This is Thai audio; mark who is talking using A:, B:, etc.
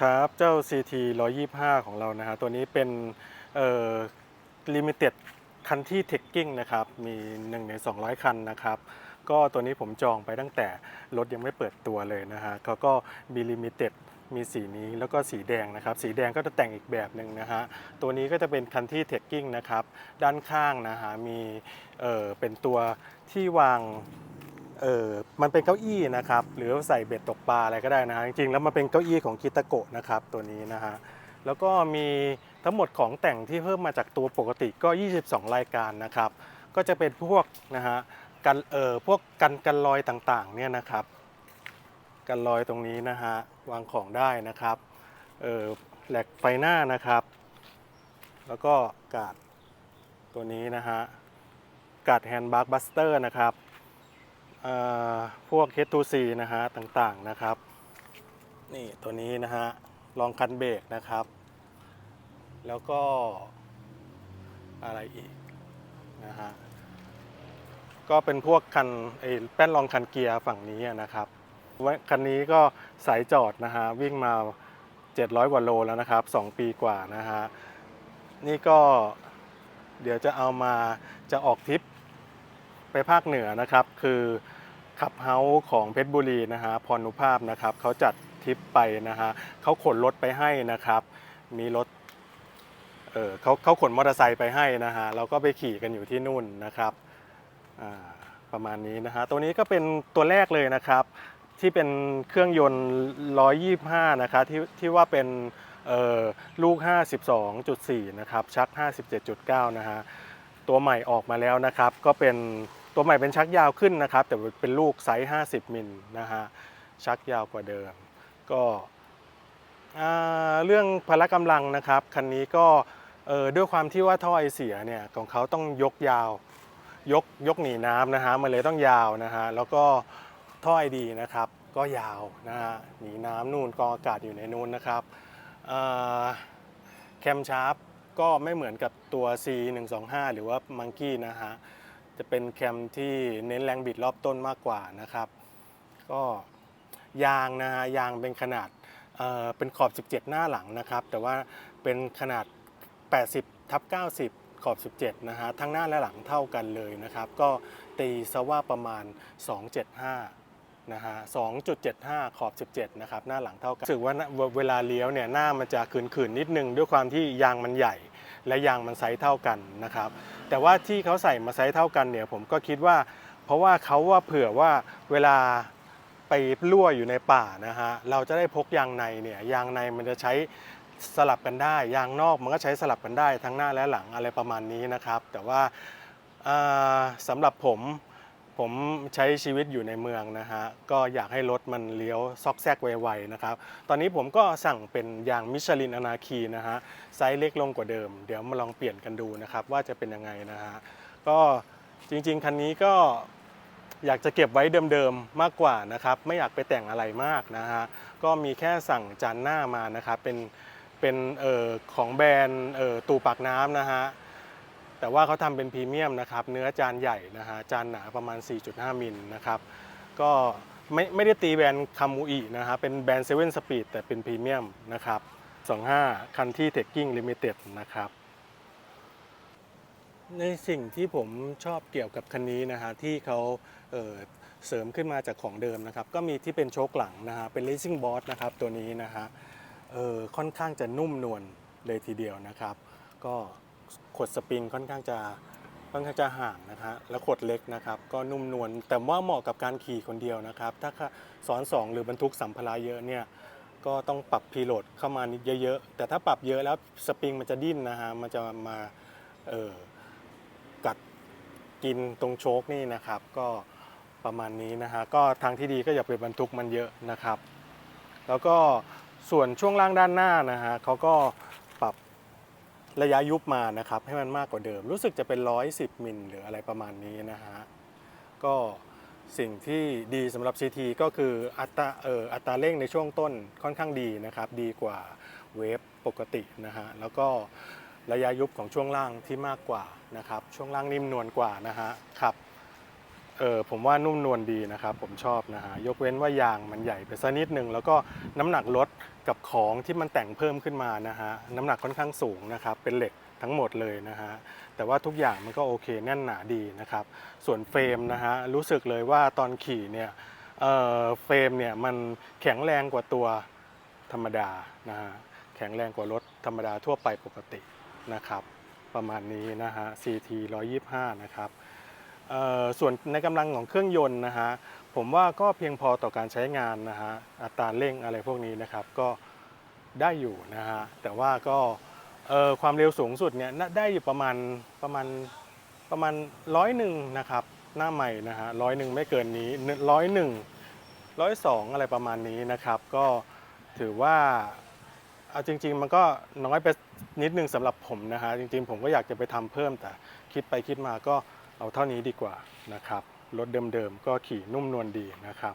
A: ครับเจ้า CT 125 ของเรานะฮะตัวนี้เป็นเอ่อ limited country tagging นะครับ มี 1 ใน 200 คันนะครับ ก็ตัวนี้ผมจองไปตั้งแต่รถยังไม่เปิดตัวเลยนะฮะเขาก็มี limited มีสีนี้แล้วก็สีแดงนะครับ สีแดงก็จะแต่งอีกแบบหนึ่งนะฮะตัวนี้ก็จะเป็น country tagging นะครับ ด้านข้างนะฮะมีเอ่อเป็นตัวที่วาง เออมันเป็นเก้าอี้นะครับ หรือใส่เบ็ดตกปลาอะไรก็ได้นะ จริงๆ แล้วมันเป็นเก้าอี้ของคิตาโกะนะครับตัวนี้นะฮะ แล้วก็มีทั้งหมดของแต่งที่เพิ่มมาจากตัวปกติก็ 22 รายการนะครับ ก็จะเป็นพวกนะฮะกันเออพวกกันกันรอยต่างๆเนี่ยนะครับ กันรอยตรงนี้นะฮะวางของได้นะครับเออแหลกไฟหน้านะครับ แล้วก็กาดตัวนี้นะฮะกาดแฮนด์บาร์บัสเตอร์นะครับ พวก H2C นะฮะต่างๆนะครับ นี่ตัวนี้นะฮะรองคันเบรกนะครับ แล้วก็อะไรอีกนะฮะก็เป็นพวกคันไอ้แป้นรองคันเกียร์ฝั่งนี้นะครับว่าคันนี้ก็สายจอดนะฮะวิ่งมา 700 กว่าโลแล้วนะครับ 2 ปีกว่านะฮะนี่ก็เดี๋ยวจะเอามาจะออกทริปไปภาคเหนือนะครับ คือ ขับเฮาส์ของเพชรบุรีนะฮะพรนุภาพนะครับเขาจัดทริปไปนะฮะเขาขนรถไปให้นะครับ มีรถเออเขาเขาขนมอเตอร์ไซค์ไปให้นะฮะเราก็ไปขี่กันอยู่ที่นู่นนะครับอ่าประมาณนี้นะฮะตัวนี้ก็เป็นตัวแรกเลยนะครับ ที่เป็นเครื่องยนต์ 125 นะครับที่ที่ว่าเป็นเออลูก 52.4 นะครับ ชัก 57.9 นะฮะ ตัวใหม่ออกมาแล้วนะครับ ก็เป็น ตัวใหม่เป็นชักยาวขึ้นนะครับ แต่เป็นลูกไซส์ 50 มิลนะฮะชักยาวกว่าเดิม ก็เรื่องพละกำลังนะครับคันนี้ก็ด้วยความที่ว่าท่อไอเสียเนี่ยของเขาต้องยกยาว ยกยกหนีน้ำนะฮะมันเลยต้องยาวนะฮะแล้วก็ท่อไอดีนะครับก็ยาวนะฮะหนีน้ำนู่นกองอากาศอยู่ในนู่นนะครับแคมชาร์ปก็ไม่เหมือนกับตัว C 1 2 5 หรือว่ามังกี้นะฮะ จะเป็นแคมที่เน้นแรงบิดรอบต้นมากกว่านะครับ ก็ยางนะฮะยางเป็นขนาดเเป็นขอบ 17 หน้าหลังนะครับ แต่ว่าเป็นขนาด 80ทับ90 ขอบ 17 นะฮะทั้งหน้าและหลังเท่ากันเลยนะครับ ก็ตีซะว่าประมาณ 275 นะฮะ 2.75 ขอบ 17 นะครับ หน้าหลังเท่ากันรู้สึกว่าเวเวลาเลี้ยวเนี่ยหน้ามันจะขืนๆนิดนึงด้วยความที่ยางมันใหญ่ และยางมันไซส์เท่ากันนะครับ แต่ว่าที่เขาใส่มาไซส์เท่ากันเนี่ยผมก็คิดว่า เพราะว่าเขาว่าเผื่อว่าเวลาไปรั่วอยู่ในป่านะฮะเราจะได้พกยางในเนี่ยยางในมันจะใช้สลับกันได้ ยางนอกมันก็ใช้สลับกันได้ทั้งหน้าและหลังอะไรประมาณนี้นะครับ แต่ว่าอ่าสำหรับผม ผมใช้ชีวิตอยู่ในเมืองนะฮะ ก็อยากให้รถมันเลี้ยวซอกแซกไวๆนะครับ ตอนนี้ผมก็สั่งเป็นยางมิชลินอนาคีนะฮะ ไซส์เล็กลงกว่าเดิม เดี๋ยวมาลองเปลี่ยนกันดูนะครับ ว่าจะเป็นยังไงนะฮะ ก็จริงๆ คันนี้ก็อยากจะเก็บไว้เดิมๆ มากกว่านะครับ ไม่อยากไปแต่งอะไรมากนะฮะ ก็มีแค่สั่งจานหน้ามานะครับ เป็นเป็นเอ่อของแบรนด์เอ่อตูปากน้ำนะฮะ แต่ว่าเขาทำเป็นพรีเมียมนะครับ เนื้อจานใหญ่นะฮะจานหนาประมาณ 4.5 มิลนะครับ ก็ไม่ไม่ได้ตีแบรนด์คามูอินะฮะเป็นแบรนด์เซเว่นสปีดแต่เป็นพรีเมียมนะครับ 25คันที่เทคกิ้งลิมิเต็ดนะครับ ในสิ่งที่ผมชอบเกี่ยวกับคันนี้นะฮะที่เขาเเสริมขึ้นมาจากของเดิมนะครับ ก็มีที่เป็นโชคหลังนะฮะเป็น Racing Boss นะครับตัวนี้นะฮะออค่อนข้างจะนุ่มนวลเลยทีเดียวนะครับ ก็ ขดสปริงค่อนข้างจะค่อนข้างจะห่างนะฮะแล้วขดเล็กนะครับก็นุ่มนวลแต่ว่าเหมาะกับการขี่คนเดียวนะครับ ถ้าซ้อนสองหรือบรรทุกสัมภาระเยอะเนี่ยก็ต้องปรับพีโหลดเข้ามานิดเยอะๆแต่ถ้าปรับเยอะแล้วสปริงมันจะดิ้นนะฮะมันจะมาเออกัดกินตรงโชคนี่นะครับ ก็ประมาณนี้นะฮะก็ทางที่ดีก็อย่าไปบรรทุกมันเยอะนะครับ แล้วก็ส่วนช่วงล่างด้านหน้านะฮะเขาก็ ระยะยุบมานะครับ ให้มันมากกว่าเดิม รู้สึกจะเป็น 110 มิลหรืออะไรประมาณนี้นะฮะก็สิ่งที่ดีสำหรับ CT ก็คืออัตราเอ่ออัตราเร่งในช่วงต้นค่อนข้างดีนะครับ ดีกว่าเวฟปกตินะฮะแล้วก็ระยะยุบของช่วงล่างที่มากกว่านะครับ ช่วงล่างนิ่มนวลกว่านะฮะครับ เออผมว่านุ่มนวลดีนะครับ ผมชอบนะฮะยกเว้นว่ายางมันใหญ่ไปสักนิดหนึ่งแล้วก็น้ำหนักรถกับของที่มันแต่งเพิ่มขึ้นมานะฮะน้ำหนักค่อนข้างสูงนะครับเป็นเหล็กทั้งหมดเลยนะฮะแต่ว่าทุกอย่างมันก็โอเคแน่นหนาดีนะครับ ส่วนเฟรมนะฮะรู้สึกเลยว่าตอนขี่เนี่ยเออเฟรมเนี่ยมันแข็งแรงกว่าตัวธรรมดานะฮะแข็งแรงกว่ารถธรรมดาทั่วไปปกตินะครับ ประมาณนี้นะฮะ CT 125 นะครับ ส่วนในกำลังของเครื่องยนต์นะฮะผมว่าก็เพียงพอต่อการใช้งานนะฮะอัตราเร่งอะไรพวกนี้นะครับก็ได้อยู่นะฮะแต่ว่าก็ความเร็วสูงสุดเนี่ยได้อยู่ประมาณประมาณประมาณร้อยหนึ่งนะครับหน้าใหม่นะฮะร้อยหนึ่งไม่เกินนี้ร้อยหนึ่งร้อยสองอะไรประมาณนี้นะครับก็ถือว่าเอาจริง ๆ มันก็น้อยไปนิดนึงสำหรับผมนะฮะจริง ๆ ผมก็อยากจะไปทำเพิ่มแต่คิดไปคิดมาก็ เอาเท่านี้ดีกว่านะครับรถเดิมๆก็ขี่นุ่มนวลดีนะครับ